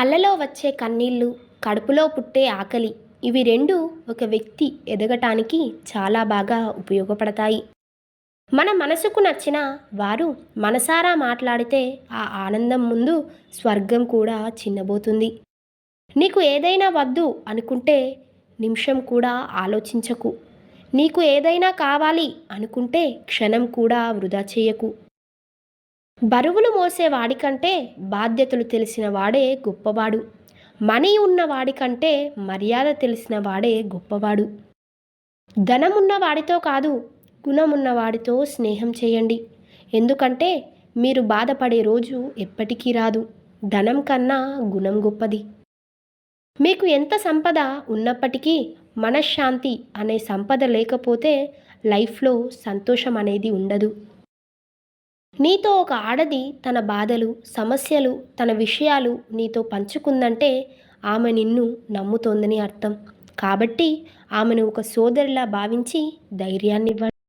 కళ్ళలో వచ్చే కన్నీళ్ళు కడుపులో పుట్టే ఆకలి ఇవి రెండు ఒక వ్యక్తి ఎదగటానికి చాలా బాగా ఉపయోగపడతాయి. మన మనసుకు నచ్చిన వారు మనసారా మాట్లాడితే ఆ ఆనందం ముందు స్వర్గం కూడా చిన్నబోతుంది. నీకు ఏదైనా వద్దు అనుకుంటే నిమిషం కూడా ఆలోచించకు. నీకు ఏదైనా కావాలి అనుకుంటే క్షణం కూడా వృధా చేయకు. బరువులు మోసేవాడికంటే బాధ్యతలు తెలిసిన వాడే గొప్పవాడు. మనీ ఉన్నవాడి కంటే మర్యాద తెలిసిన వాడే గొప్పవాడు. ధనమున్నవాడితో కాదు గుణమున్నవాడితో స్నేహం చేయండి. ఎందుకంటే మీరు బాధపడే రోజు ఎప్పటికీ రాదు. ధనం కన్నా గుణం గొప్పది. మీకు ఎంత సంపద ఉన్నప్పటికీ మనశ్శాంతి అనే సంపద లేకపోతే లైఫ్లో సంతోషం అనేది ఉండదు. నీతో ఒక ఆడది తన బాధలు సమస్యలు తన విషయాలు నీతో పంచుకుందంటే ఆమె నిన్ను నమ్ముతోందని అర్థం. కాబట్టి ఆమెను ఒక సోదరిలా భావించి ధైర్యాన్ని ఇవ్వండి